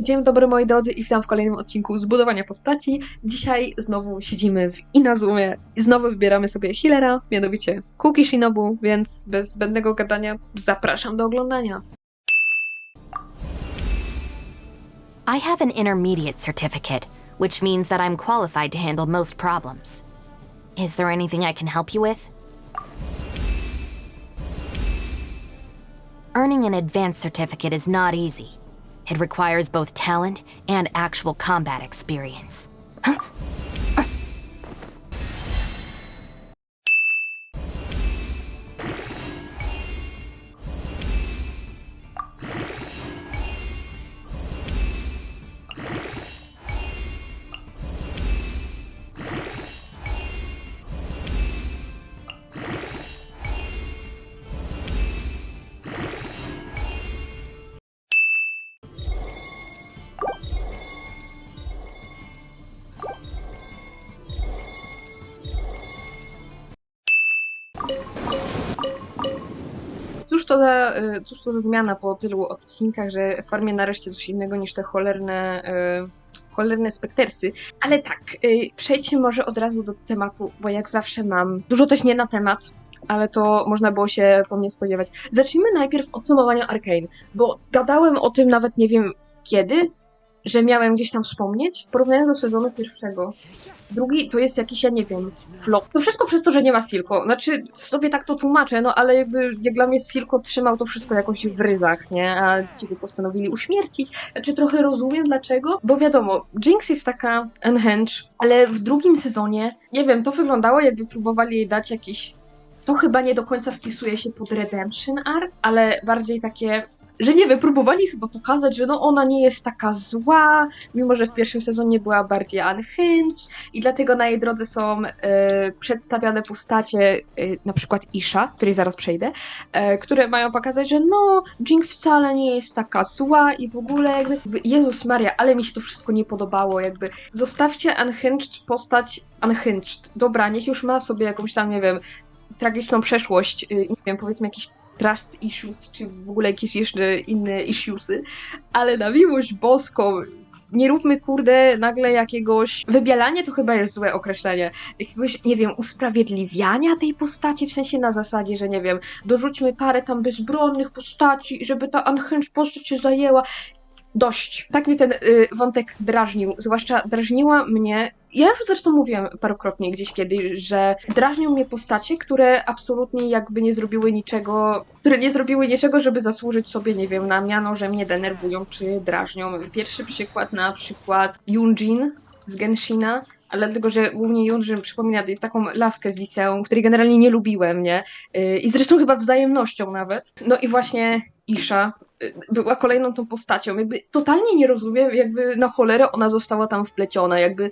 Dzień dobry moi drodzy i witam w kolejnym odcinku Zbudowania Postaci. Dzisiaj znowu siedzimy w Inazumie i znowu wybieramy sobie healera, mianowicie Kuki Shinobu, więc bez zbędnego gadania zapraszam do oglądania. I have an intermediate certificate, which means that I'm qualified to handle most problems. Is there anything I can help you with? Earning an advanced certificate is not easy. It requires both talent and actual combat experience. Cóż to za, y, cóż to za zmiana po tylu odcinkach, że farmię nareszcie coś innego niż te cholerne, y, cholerne spektersy. Ale tak, y, przejdźmy może od razu do tematu, bo jak zawsze mam dużo też nie na temat, ale to można było się po mnie spodziewać. Zacznijmy najpierw od sumowania Arkane, bo gadałem o tym nawet nie wiem kiedy, że miałem gdzieś tam wspomnieć, porównując do sezonu pierwszego. Drugi to jest jakiś, ja nie wiem, flop. To wszystko przez to, że nie ma Silko. Znaczy, sobie tak to tłumaczę, no ale jakby jak dla mnie Silko trzymał to wszystko jakoś w ryzach, nie? A ci go postanowili uśmiercić. Znaczy, trochę rozumiem dlaczego, bo wiadomo, Jinx jest taka enhance, ale w drugim sezonie, nie wiem, to wyglądało jakby próbowali jej dać jakiś to chyba nie do końca wpisuje się pod Redemption Arc, ale bardziej takie, że nie wiem, próbowali chyba pokazać, że no ona nie jest taka zła, mimo że w pierwszym sezonie była bardziej unhinged i dlatego na jej drodze są e, przedstawiane postacie, e, na przykład Isha, której zaraz przejdę, e, które mają pokazać, że no, Jinx wcale nie jest taka zła i w ogóle jakby, Jezus Maria, ale mi się to wszystko nie podobało, jakby zostawcie unhinged postać unhinged. Dobra, niech już ma sobie jakąś tam, nie wiem, tragiczną przeszłość, y, nie wiem, powiedzmy jakieś trust issues, czy w ogóle jakieś jeszcze inne issuesy, ale na miłość boską nie róbmy, kurde, nagle jakiegoś... Wybielanie to chyba jest złe określenie. Jakiegoś, nie wiem, usprawiedliwiania tej postaci, w sensie na zasadzie, że nie wiem, dorzućmy parę tam bezbronnych postaci, żeby ta unhinged postać się zajęła. Dość. Tak mnie ten y, wątek drażnił. Zwłaszcza drażniła mnie. Ja już zresztą mówiłam parokrotnie gdzieś kiedyś, że drażnią mnie postacie, które absolutnie jakby nie zrobiły niczego, które nie zrobiły niczego, żeby zasłużyć sobie, nie wiem, na miano, że mnie denerwują czy drażnią. Pierwszy przykład na przykład Yunjin z Genshina. Ale dlatego, że głównie Yunjin przypomina taką laskę z liceum, której generalnie nie lubiłem, nie? Y, I zresztą chyba wzajemnością nawet. No i właśnie Isha, była kolejną tą postacią. Jakby totalnie nie rozumiem, jakby na cholerę ona została tam wpleciona, jakby.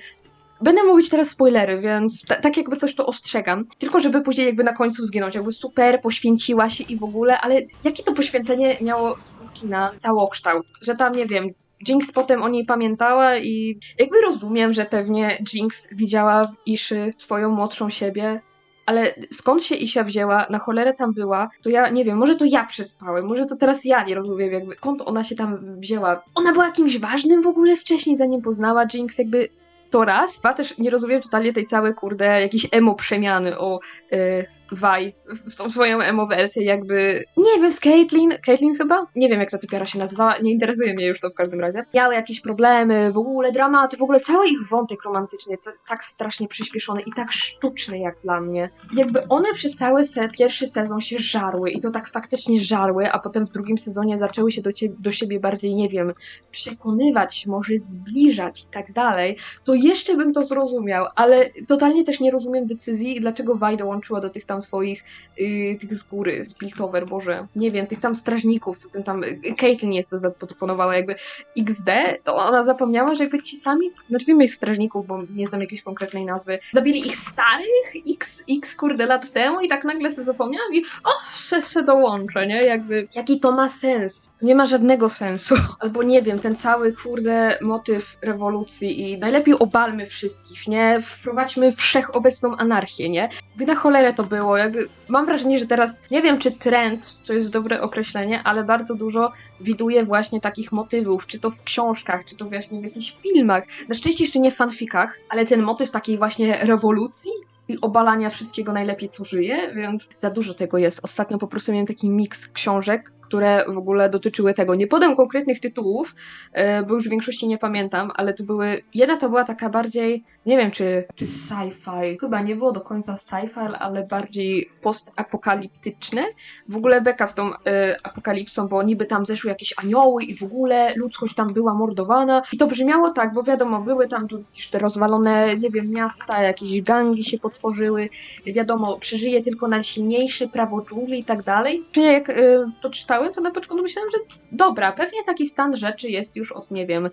Będę mówić teraz spoilery, więc ta, tak jakby coś to ostrzegam. Tylko żeby później jakby na końcu zginąć. Jakby super, poświęciła się i w ogóle, ale jakie to poświęcenie miało skutki na całokształt? Że tam, nie wiem, Jinx potem o niej pamiętała i jakby rozumiem, że pewnie Jinx widziała w Iszy swoją młodszą siebie, ale skąd się Isia wzięła, na cholerę tam była, to ja nie wiem, może to ja przespałem, może to teraz ja nie rozumiem, jakby skąd ona się tam wzięła. Ona była kimś ważnym w ogóle wcześniej, zanim poznała Jinx, jakby to raz. Dwa też nie rozumiem totalnie tej całej, kurde, jakiejś emo przemiany o yy, Vi w tą swoją emo wersję, jakby. Nie wiem, z Caitlyn, Caitlyn chyba? Nie wiem, jak ta typiara się nazywała, nie interesuje mnie już to w każdym razie. Miały jakieś problemy, w ogóle dramaty, w ogóle cały ich wątek romantyczny jest tak strasznie przyspieszony i tak sztuczny jak dla mnie. Jakby one przez cały se, pierwszy sezon się żarły i to tak faktycznie żarły, a potem w drugim sezonie zaczęły się do, do siebie bardziej, nie wiem, przekonywać, może zbliżać i tak dalej, to jeszcze bym to zrozumiał, ale totalnie też nie rozumiem decyzji, dlaczego Vi dołączyła do tych tam swoich, yy, tych z góry, z Piltover, Boże, nie wiem, tych tam strażników, co ten tam, y, Caitlyn jest to zaproponowała, jakby XD, to ona zapomniała, że jakby ci sami, znaczy wiemy ich strażników, bo nie znam jakiejś konkretnej nazwy, zabili ich starych x, x kurde lat temu i tak nagle sobie zapomniałam i o, se, se dołączę, nie, jakby, jaki to ma sens? To nie ma żadnego sensu. Albo nie wiem, ten cały kurde motyw rewolucji i najlepiej obalmy wszystkich, nie, wprowadźmy wszechobecną anarchię, nie, by na cholerę to było, było. Jakby, mam wrażenie, że teraz, nie wiem czy trend to jest dobre określenie, ale bardzo dużo widuję właśnie takich motywów, czy to w książkach, czy to właśnie w jakichś filmach. Na szczęście jeszcze nie w fanfikach, ale ten motyw takiej właśnie rewolucji i obalania wszystkiego najlepiej, co żyje, więc za dużo tego jest. Ostatnio po prostu miałem taki miks książek, które w ogóle dotyczyły tego. Nie podam konkretnych tytułów, e, bo już w większości nie pamiętam, ale to były. Jedna to była taka bardziej, nie wiem czy, czy sci-fi, chyba nie było do końca sci-fi, ale bardziej postapokaliptyczne. W ogóle beka z tą e, apokalipsą, bo niby tam zeszły jakieś anioły i w ogóle ludzkość tam była mordowana. I to brzmiało tak, bo wiadomo, były tam tu jakieś te rozwalone, nie wiem, miasta, jakieś gangi się potworzyły. Wiadomo, przeżyje tylko najsilniejszy, prawo dżungli i tak dalej. Czy jak e, to to na początku myślałem, że dobra, pewnie taki stan rzeczy jest już od, nie wiem,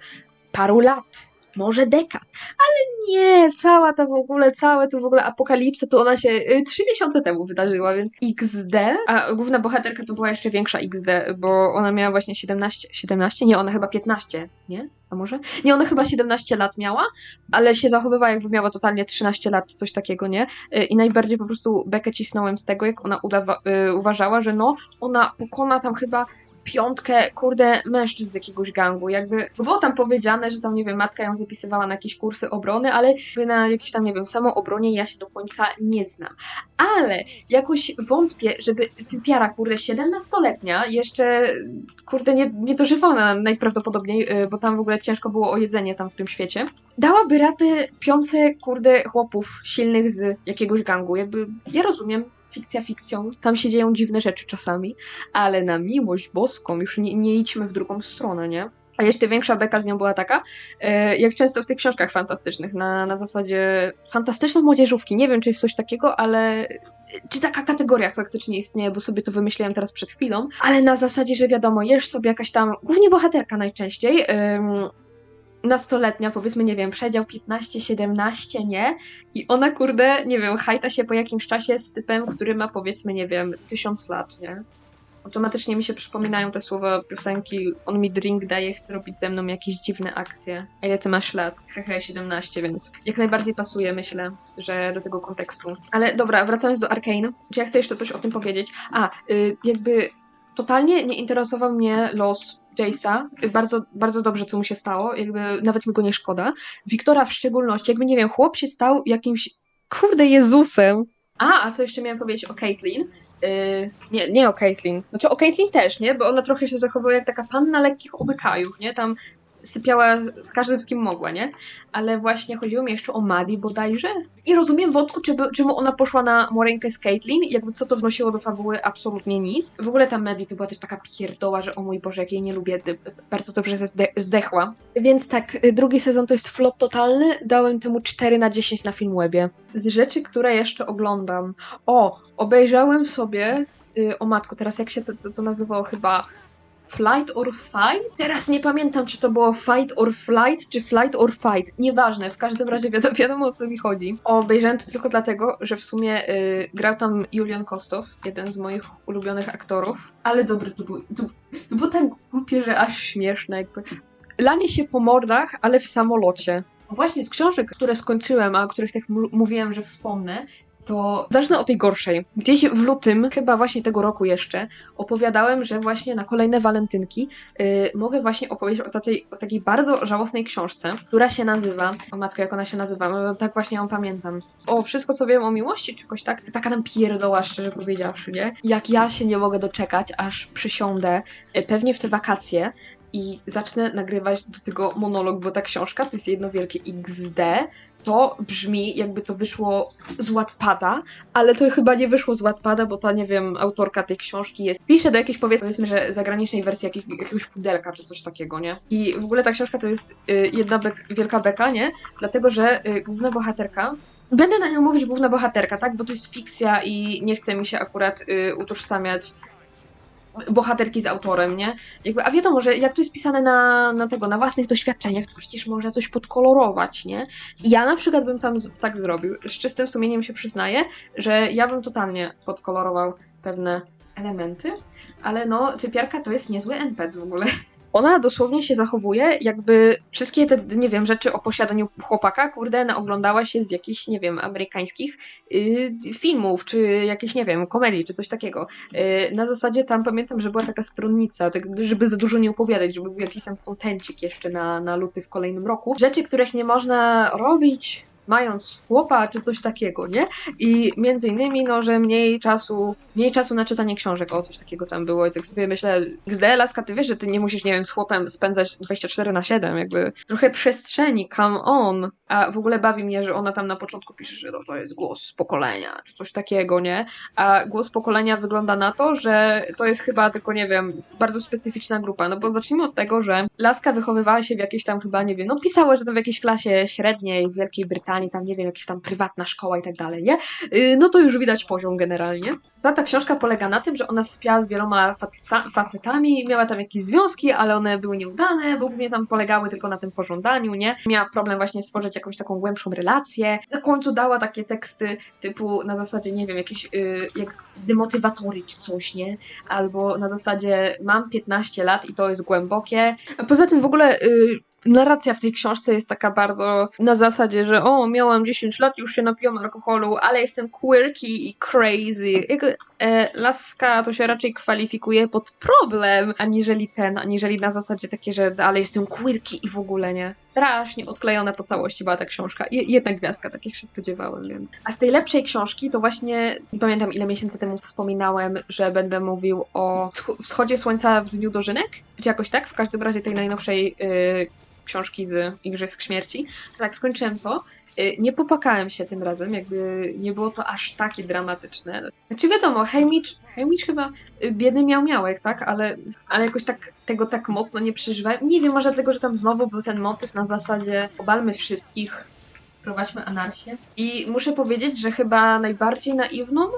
paru lat, może dekad, ale nie, cała ta w ogóle, całe to w ogóle apokalipsa, to ona się y, trzy miesiące temu wydarzyła, więc XD, a główna bohaterka to była jeszcze większa XD, bo ona miała właśnie 17, 17? Nie, ona chyba 15, nie? A może? Nie, ona chyba 17 lat miała, ale się zachowywała jakby miała totalnie 13 lat, coś takiego, nie? Y, I najbardziej po prostu bekę cisnąłem z tego, jak ona udawa- y, uważała, że no, ona pokona tam chyba piątkę, kurde, mężczyzn z jakiegoś gangu. Jakby było tam powiedziane, że tam, nie wiem, matka ją zapisywała na jakieś kursy obrony, ale na jakieś tam, nie wiem, samoobronie ja się do końca nie znam. Ale jakoś wątpię, żeby typiara, kurde, 17-letnia, jeszcze, kurde, nie, nie dożywana najprawdopodobniej, y, bo tam w ogóle ciężko było o jedzenie tam w tym świecie, dałaby radę piące, kurde, chłopów silnych z jakiegoś gangu. Jakby, ja rozumiem, fikcja fikcją, tam się dzieją dziwne rzeczy czasami, ale na miłość boską już nie, nie idźmy w drugą stronę, nie? A jeszcze większa beka z nią była taka, e, jak często w tych książkach fantastycznych, na, na zasadzie fantastyczne młodzieżówki. Nie wiem, czy jest coś takiego, ale czy taka kategoria faktycznie istnieje, bo sobie to wymyśliłam teraz przed chwilą, ale na zasadzie, że wiadomo, jesz sobie jakaś tam, głównie bohaterka najczęściej, ym, nastoletnia, powiedzmy, nie wiem, przedział 15-17, nie? I ona, kurde, nie wiem, hajta się po jakimś czasie z typem, który ma, powiedzmy, nie wiem, tysiąc lat, nie? Automatycznie mi się przypominają te słowa piosenki On mi drink daje, chce robić ze mną jakieś dziwne akcje. A ile ty masz lat? Hehe, 17, więc jak najbardziej pasuje, myślę, że do tego kontekstu. Ale dobra, wracając do Arkane, czy ja chcę jeszcze coś o tym powiedzieć? A, y, jakby totalnie nie interesował mnie los Jace'a, bardzo, bardzo dobrze, co mu się stało, jakby nawet mi go nie szkoda. Wiktora w szczególności, jakby nie wiem, chłop się stał jakimś, kurde, Jezusem. A, a co jeszcze miałem powiedzieć o Caitlyn? Yy, nie, nie o Caitlyn. Znaczy o Caitlyn też, nie? Bo ona trochę się zachowuje jak taka panna lekkich obyczajów, nie? Tam sypiała z każdym, z kim mogła, nie? Ale właśnie chodziło mi jeszcze o Maddie bodajże. I rozumiem wątku, czemu, czemu ona poszła na morenkę z Caitlyn, jakby co to wnosiło do fabuły, absolutnie nic. W ogóle ta Maddie to była też taka pierdoła, że o mój Boże, jak jej nie lubię, bardzo dobrze zde zdechła. Więc tak, drugi sezon to jest flop totalny, dałem temu 4 na 10 na Filmwebie. Z rzeczy, które jeszcze oglądam. O, obejrzałem sobie, yy, o matko, teraz jak się to, to, to nazywało chyba Flight or Fight? Teraz nie pamiętam, czy to było Fight or Flight, czy Flight or Fight. Nieważne, w każdym razie wiadomo, wiadomo o co mi chodzi. Obejrzałem to tylko dlatego, że w sumie y, grał tam Julian Kostow, jeden z moich ulubionych aktorów. Ale dobry to był. To, to było tak głupie, że aż śmieszne. Jakby. Lanie się po mordach, ale w samolocie. Właśnie z książek, które skończyłem, a o których tak mówiłem, że wspomnę, to zacznę o tej gorszej. Gdzieś w lutym, chyba właśnie tego roku jeszcze, opowiadałem, że właśnie na kolejne walentynki yy, mogę właśnie opowiedzieć o takiej, o takiej bardzo żałosnej książce, która się nazywa, o matko, jak ona się nazywa, no, tak właśnie ją pamiętam. O wszystko, co wiem o miłości, czy jakoś tak, taka tam pierdoła, szczerze powiedziawszy, nie? Jak ja się nie mogę doczekać, aż przysiądę, yy, pewnie w te wakacje, i zacznę nagrywać do tego monolog, bo ta książka to jest jedno wielkie XD, to brzmi jakby to wyszło z Wattpada, ale to chyba nie wyszło z Wattpada, bo ta, nie wiem, autorka tej książki jest, pisze do jakiejś powiedzmy, że zagranicznej wersji jakiej, jakiegoś pudelka czy coś takiego, nie? I w ogóle ta książka to jest y, jedna bek, wielka beka, nie? Dlatego, że y, główna bohaterka Będę na nią mówić główna bohaterka, tak? Bo to jest fikcja i nie chce mi się akurat y, utożsamiać bohaterki z autorem, nie? Jakby, a wiadomo, że jak to jest pisane na, na tego, na własnych doświadczeniach, to przecież można coś podkolorować, nie? I ja na przykład bym tam z, tak zrobił. Z czystym sumieniem się przyznaję, że ja bym totalnie podkolorował pewne elementy, ale no, typiarka to jest niezły NPC w ogóle. Ona dosłownie się zachowuje, jakby wszystkie te, nie wiem, rzeczy o posiadaniu chłopaka, kurde, oglądała się z jakichś, nie wiem, amerykańskich y, filmów, czy jakiejś, nie wiem, komedii, czy coś takiego. Y, na zasadzie tam pamiętam, że była taka stronnica, tak, żeby za dużo nie opowiadać, żeby był jakiś tam kontencik jeszcze na, na luty w kolejnym roku. Rzeczy, których nie można robić mając chłopa, czy coś takiego, nie? I między innymi, no, że mniej czasu, mniej czasu na czytanie książek, o coś takiego tam było i tak sobie myślę, XD, laska, ty wiesz, że ty nie musisz, nie wiem, z chłopem spędzać 24 na 7, jakby trochę przestrzeni, come on. A w ogóle bawi mnie, że ona tam na początku pisze, że no, to jest głos pokolenia, czy coś takiego, nie? A głos pokolenia wygląda na to, że to jest chyba tylko, nie wiem, bardzo specyficzna grupa, no bo zacznijmy od tego, że laska wychowywała się w jakiejś tam chyba, nie wiem, no pisała, że to w jakiejś klasie średniej w Wielkiej Brytanii, tam, nie wiem, jakaś tam prywatna szkoła i tak dalej, nie? Yy, no to już widać poziom generalnie. Za ta książka polega na tym, że ona spiała z wieloma facetami, miała tam jakieś związki, ale one były nieudane, bo głównie tam polegały tylko na tym pożądaniu, nie? Miała problem właśnie stworzyć jakąś taką głębszą relację. Na końcu dała takie teksty typu na zasadzie, nie wiem, jakieś yy, jak demotywatory czy coś, nie? Albo na zasadzie mam 15 lat i to jest głębokie. A poza tym w ogóle yy, narracja w tej książce jest taka bardzo na zasadzie, że o, miałam 10 lat, już się napiłam alkoholu, ale jestem quirky i crazy. E, laska to się raczej kwalifikuje pod problem, aniżeli ten, aniżeli na zasadzie takie, że ale jestem quirky i w ogóle nie. Strasznie odklejona po całości była ta książka. Je, jedna gwiazdka, tak jak się spodziewałem, więc. A z tej lepszej książki to właśnie, nie pamiętam ile miesięcy temu wspominałem, że będę mówił o wscho- wschodzie słońca w Dniu Dożynek, czy jakoś tak, w każdym razie tej najnowszej y, książki z Igrzysk Śmierci. To tak, skończyłem to. Y, Nie popłakałem się tym razem, jakby nie było to aż takie dramatyczne. Znaczy wiadomo, Hejmicz, Hejmicz chyba y, biedny miał miałek, tak? Ale, ale jakoś tak tego tak mocno nie przeżywałem. Nie wiem, może dlatego, że tam znowu był ten motyw na zasadzie obalmy wszystkich, prowadźmy anarchię. I muszę powiedzieć, że chyba najbardziej naiwną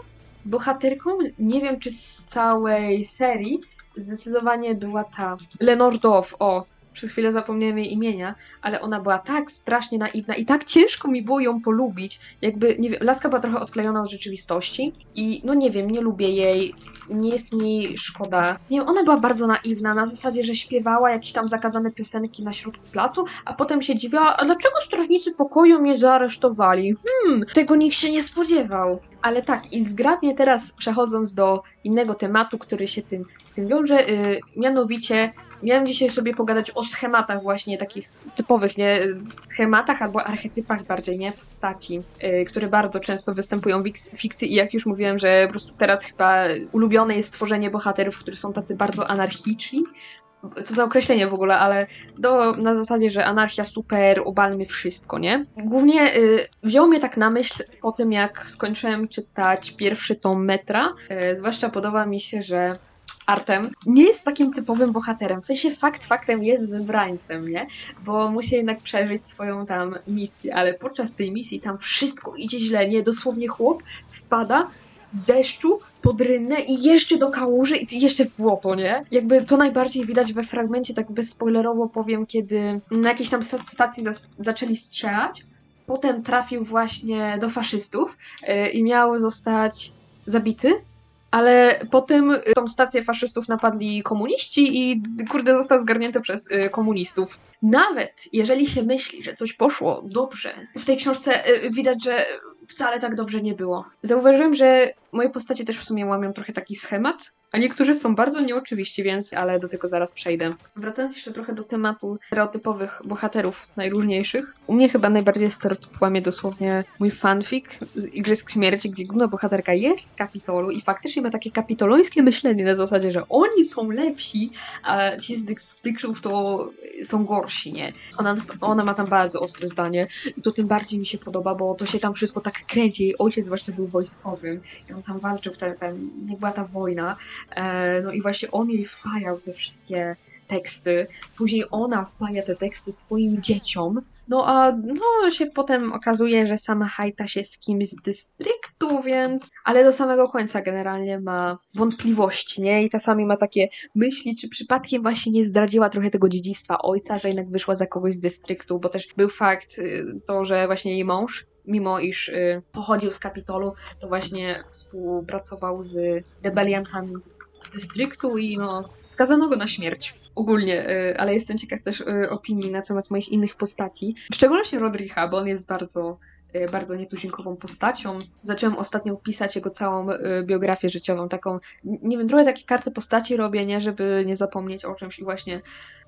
bohaterką, nie wiem czy z całej serii, zdecydowanie była ta Lenordow, o, przez chwilę zapomniałem jej imienia, ale ona była tak strasznie naiwna i tak ciężko mi było ją polubić. Jakby, nie wiem, laska była trochę odklejona od rzeczywistości i no nie wiem, nie lubię jej, nie jest mi szkoda. Nie wiem, ona była bardzo naiwna, na zasadzie, że śpiewała jakieś tam zakazane piosenki na środku placu, a potem się dziwiła, a dlaczego strażnicy pokoju mnie zaaresztowali? Hmm, tego nikt się nie spodziewał. Ale tak, i zgrabnie teraz przechodząc do innego tematu, który się tym, z tym wiąże, yy, mianowicie miałem dzisiaj sobie pogadać o schematach właśnie takich typowych, nie? Schematach albo archetypach bardziej, nie? Postaci, yy, które bardzo często występują w fikcji i jak już mówiłem, że po prostu teraz chyba ulubione jest tworzenie bohaterów, którzy są tacy bardzo anarchiczni. Co za określenie w ogóle, ale do, na zasadzie, że anarchia super, obalmy wszystko, nie? Głównie y, mnie tak na myśl po tym, jak skończyłem czytać pierwszy tom Metra. Y, zwłaszcza podoba mi się, że Artem nie jest takim typowym bohaterem. W sensie fakt faktem jest wybrańcem, nie? Bo musi jednak przeżyć swoją tam misję, ale podczas tej misji tam wszystko idzie źle, nie? Dosłownie chłop wpada z deszczu pod rynnę i jeszcze do kałuży i jeszcze w błoto, nie? Jakby to najbardziej widać we fragmencie, tak bezspoilerowo powiem, kiedy na jakiejś tam sta- stacji zaczęli strzelać. Potem trafił właśnie do faszystów yy, i miał zostać zabity. Ale potem y, tą stację faszystów napadli komuniści i kurde został zgarnięty przez y, komunistów. Nawet jeżeli się myśli, że coś poszło dobrze, w tej książce y, widać, że wcale tak dobrze nie było. Zauważyłem, że moje postacie też w sumie łamią trochę taki schemat, a niektórzy są bardzo nieoczywiści, więc ale do tego zaraz przejdę. Wracając jeszcze trochę do tematu stereotypowych bohaterów najróżniejszych. U mnie chyba najbardziej stereotyp łamie dosłownie mój fanfic z Igrzysk Śmierci, gdzie główna bohaterka jest z Kapitolu i faktycznie ma takie kapitolońskie myślenie na zasadzie, że oni są lepsi, a ci z Dykrzów to są gorsi, nie? Ona, ona ma tam bardzo ostre zdanie i to tym bardziej mi się podoba, bo to się tam wszystko tak kręci. Jej ojciec zwłaszcza był wojskowym i on tam walczył, ten, ten, jak była ta wojna, no i właśnie on jej wpajał te wszystkie teksty, później ona wpaja te teksty swoim dzieciom, no a no się potem okazuje, że sama hajta się z kimś z dystryktu, więc... Ale do samego końca generalnie ma wątpliwości, nie? I czasami ma takie myśli, czy przypadkiem właśnie nie zdradziła trochę tego dziedzictwa ojca, że jednak wyszła za kogoś z dystryktu, bo też był fakt y, to, że właśnie jej mąż mimo iż y, pochodził z Kapitolu, to właśnie współpracował z rebeliantami dystryktu i no, skazano go na śmierć. Ogólnie, y, ale jestem ciekaw też y, opinii na temat moich innych postaci. W szczególności Rodricha, bo on jest bardzo, y, bardzo nietuzinkową postacią. Zacząłem ostatnio pisać jego całą biografię życiową, taką, nie wiem, trochę takie karty postaci robię, nie, żeby nie zapomnieć o czymś i właśnie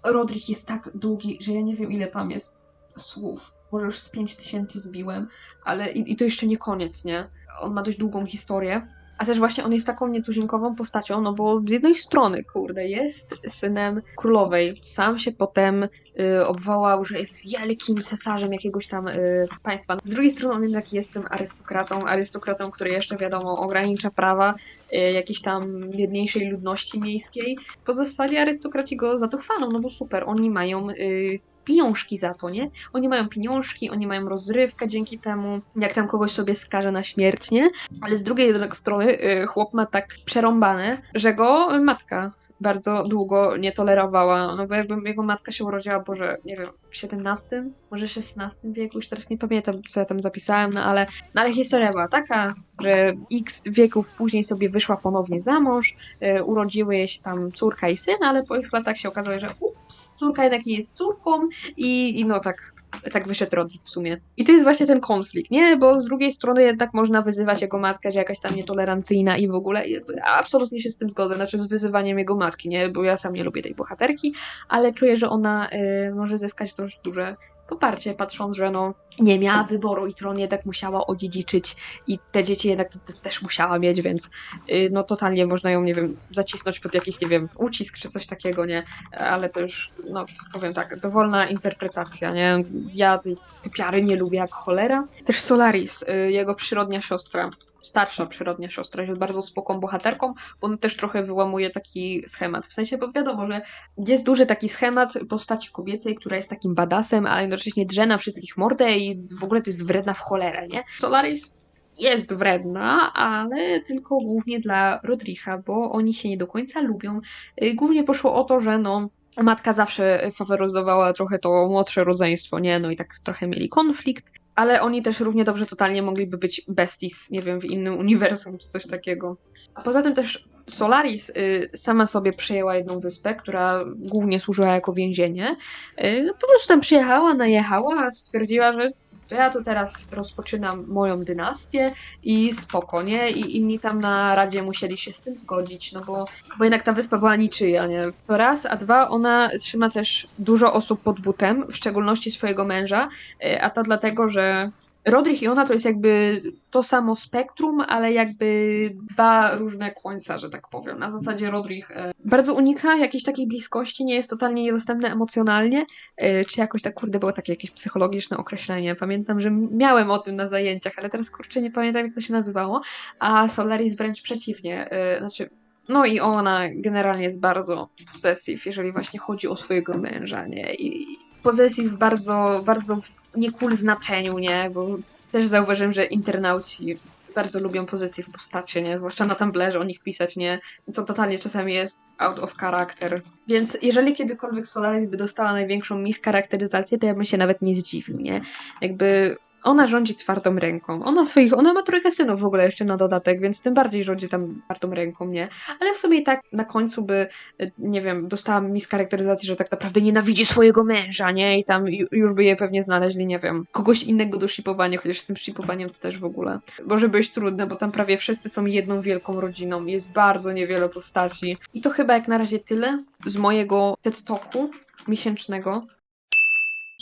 Rodrich jest tak długi, że ja nie wiem ile tam jest słów. Może już z 5000 wbiłem, ale i, i to jeszcze nie koniec, nie? On ma dość długą historię. A też właśnie on jest taką nietuzinkową postacią, no bo z jednej strony, kurde, jest synem królowej. Sam się potem y, obwołał, że jest wielkim cesarzem jakiegoś tam y, państwa. Z drugiej strony on jednak jest tym arystokratą, arystokratą, który jeszcze wiadomo ogranicza prawa y, jakiejś tam biedniejszej ludności miejskiej. Pozostali arystokraci go za no bo super, oni mają y, pieniążki za to, nie? Oni mają pieniążki, oni mają rozrywkę dzięki temu, jak tam kogoś sobie skaże na śmierć, nie? Ale z drugiej jednak strony y, chłop ma tak przerąbane, że go matka bardzo długo nie tolerowała, no bo jakby jego matka się urodziła, Boże, nie wiem, w XVII, może XVI wieku, już teraz nie pamiętam, co ja tam zapisałem, no ale, no ale historia była taka, że x wieków później sobie wyszła ponownie za mąż, y, urodziły jej się tam córka i syn, ale po ich latach się okazało, że ups, córka jednak nie jest córką i, i no tak tak wyszedł Rodrik w sumie. I to jest właśnie ten konflikt, nie? Bo z drugiej strony jednak można wyzywać jego matkę, że jakaś tam nietolerancyjna i w ogóle absolutnie się z tym zgodzę, znaczy z wyzywaniem jego matki, nie? Bo ja sam nie lubię tej bohaterki, ale czuję, że ona y, może zyskać dość duże poparcie, patrząc, że no nie miała wyboru i tron jednak musiała odziedziczyć i te dzieci jednak też musiała mieć, więc y, no totalnie można ją, nie wiem, zacisnąć pod jakiś, nie wiem, ucisk czy coś takiego, nie? Ale to już, no powiem tak, dowolna interpretacja, nie? Ja tej typiary nie lubię jak cholera. Też Solaris, y, jego przyrodnia siostra, starsza przyrodnia siostra, jest bardzo spokojną bohaterką, bo on też trochę wyłamuje taki schemat. W sensie, bo wiadomo, że jest duży taki schemat postaci kobiecej, która jest takim badasem, ale jednocześnie drze na wszystkich mordę i w ogóle to jest wredna w cholerę, nie? Solaris jest wredna, ale tylko głównie dla Rodricha, bo oni się nie do końca lubią. Y, Głównie poszło o to, że no matka zawsze faworyzowała trochę to młodsze rodzeństwo, nie? No i tak trochę mieli konflikt, ale oni też równie dobrze totalnie mogliby być besties, nie wiem, w innym uniwersum czy coś takiego. A poza tym też Solaris y, sama sobie przejęła jedną wyspę, która głównie służyła jako więzienie. Y, no, po prostu tam przyjechała, najechała, stwierdziła, że to ja tu teraz rozpoczynam moją dynastię i spoko, nie? I inni tam na radzie musieli się z tym zgodzić, no bo, bo jednak ta wyspa była niczyja, nie? To raz, a dwa, ona trzyma też dużo osób pod butem, w szczególności swojego męża, y, a to dlatego, że Rodrich i ona to jest jakby to samo spektrum, ale jakby dwa różne końca, że tak powiem. Na zasadzie Rodrich e, bardzo unika jakiejś takiej bliskości, nie jest totalnie niedostępny emocjonalnie, e, czy jakoś tak, kurde, było takie jakieś psychologiczne określenie. Pamiętam, że miałem o tym na zajęciach, ale teraz kurczę nie pamiętam jak to się nazywało, a Solaris wręcz przeciwnie, e, znaczy no i ona generalnie jest bardzo possessive, jeżeli właśnie chodzi o swojego męża, nie? I possessive w bardzo, bardzo nie cool znaczeniu, nie? Bo też zauważyłem, że internauci bardzo lubią w postacie, nie? Zwłaszcza na Tumblerze o nich pisać, nie? Co totalnie czasami jest out of character. Więc jeżeli kiedykolwiek Solaris by dostała największą mischarakteryzację, to ja bym się nawet nie zdziwił, nie? Jakby ona rządzi twardą ręką. Ona swoich, ona ma trójkę synów w ogóle jeszcze na dodatek, więc tym bardziej rządzi tam twardą ręką, nie? Ale w sobie i tak na końcu by, y, nie wiem, dostała mischarakteryzację, że tak naprawdę nienawidzi swojego męża, nie? I tam ju- już by je pewnie znaleźli, nie wiem, kogoś innego do shipowania, chociaż z tym shipowaniem to też w ogóle może być trudne, bo tam prawie wszyscy są jedną wielką rodziną. Jest bardzo niewiele postaci. I to chyba jak na razie tyle z mojego TED Talku miesięcznego.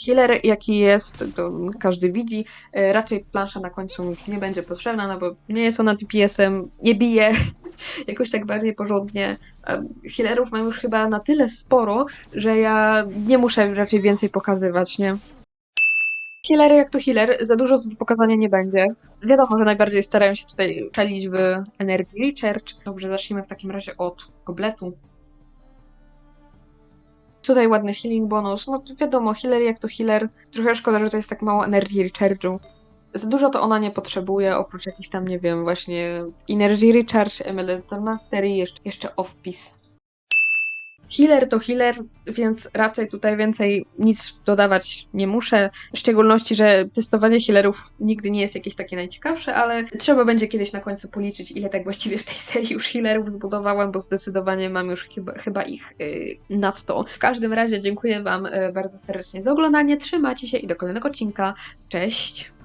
Healer jaki jest, to każdy widzi. E, Raczej plansza na końcu nie będzie potrzebna, no bo nie jest ona DPS-em, nie bije jakoś tak bardziej porządnie. A Healerów mam już chyba na tyle sporo, że ja nie muszę raczej więcej pokazywać, nie? Healer jak to healer, za dużo pokazania nie będzie. Wiadomo, że najbardziej starają się tutaj czelić w energii Recharge. Dobrze, zacznijmy w takim razie od gobletu. Tutaj ładny healing bonus. No wiadomo, healer jak to healer. Trochę szkoda, że to jest tak mało energii recharge'u. Za dużo to ona nie potrzebuje, oprócz jakichś tam, nie wiem, właśnie Energy Recharge, Elemental Mastery, jeszcze, jeszcze Off-Piece. Healer to healer, więc raczej tutaj więcej nic dodawać nie muszę. W szczególności, że testowanie healerów nigdy nie jest jakieś takie najciekawsze, ale trzeba będzie kiedyś na końcu policzyć, ile tak właściwie w tej serii już healerów zbudowałam, bo zdecydowanie mam już chyba, chyba ich yy, nadto. W każdym razie dziękuję Wam yy, bardzo serdecznie za oglądanie. Trzymajcie się i do kolejnego odcinka. Cześć!